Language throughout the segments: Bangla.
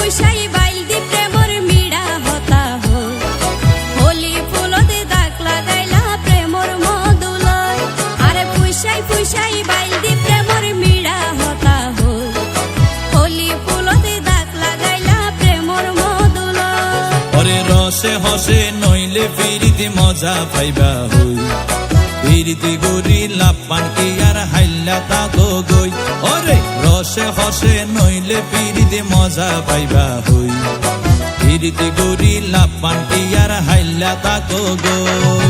পুষাই বাইল দি প্রেমর মিড়া হতা হলি ফুলতে দাগ লাগাইলা প্রেমর মদুলয়। আরে পুষাই পুষাই বাইল দি প্রেমর মিড়া হতা হলি ফুলতে দাগ লাগাইলা প্রেমর মদুলয়। আরে রসে হসে নইলে ফিরিতে মজা পাইবা হই। ফিরিতে গরি লাপান কি আর হাইল্লা তা গই ওরে রসে হসে নইলে পিড়িতে মজা পাইবা হই। পিড়িতে গরি লাভ কি আর হাইলা তাকো গো।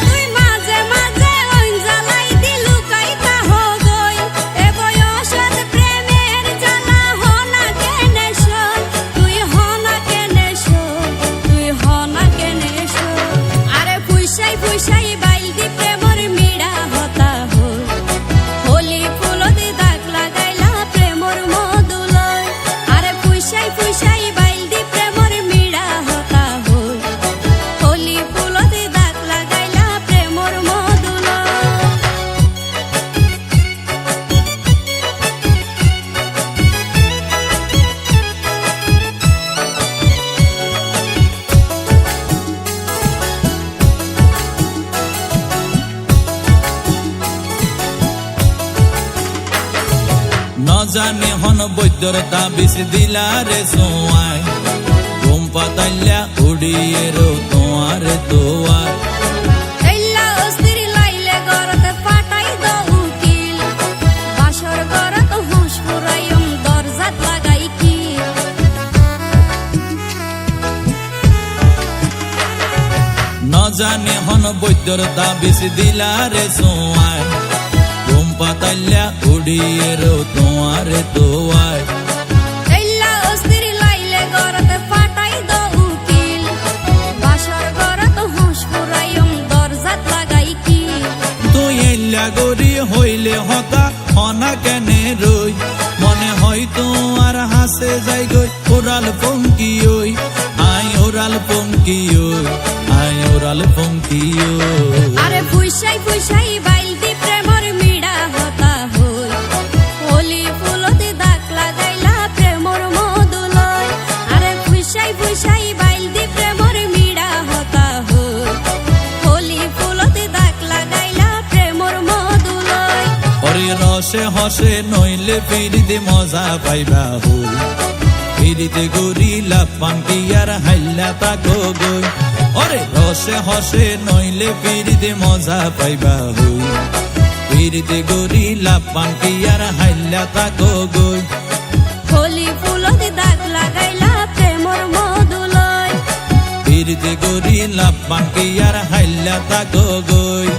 ন জানে হন বৈদ্যর তাবিজ দিলা রে সোয়াই। ঘুম পাতাইলা উড়িয়ে রো তোমার তোয়ার এল্লা অস্থির লাইলে গরতে পাটাই দ উকিল। বাসর গরত হুঁশ ফুরাইম দরজাত লাগাই কি ন জানে হন বৈদ্যর তাবিজ দিলা রে সোয়াই। ঘুম পাতাইলা উড়িয়ে রো তোমার তোয়ার এল্লা অস্থির লাইলে গরতে পাটাই দ উকিল বাসর গরত হুঁশ ফুরাইম দরজাত লাগাই কি তুই এল্লা গরি হইলে হতা হনা কেনে রই? মনে হয় তোমার হাসে যাই গই ওরাল পঙ্কি ওই। আই ওরাল পঙ্কি ওই আই ওরাল পঙ্কি ওই। আরে ফুইসাই ফুইসাই বাইলতি প্রেমর রসে হসে নইলে ফিরিতে মজা পাইবা হই ফিরিতে গরি লাপান কি আর হাইলা তাকো গই ওরে রসে হসে নইলে ফিরিতে মজা পাইবা হই ফিরিতে গরি লাপান কি আর হাইলা তাকো গই হোলি ফুলতে দাগ লাগাইলা প্রেমর মধুলয়। ফিরিতে গরি লাপান কি আর হাইলা তাকো গই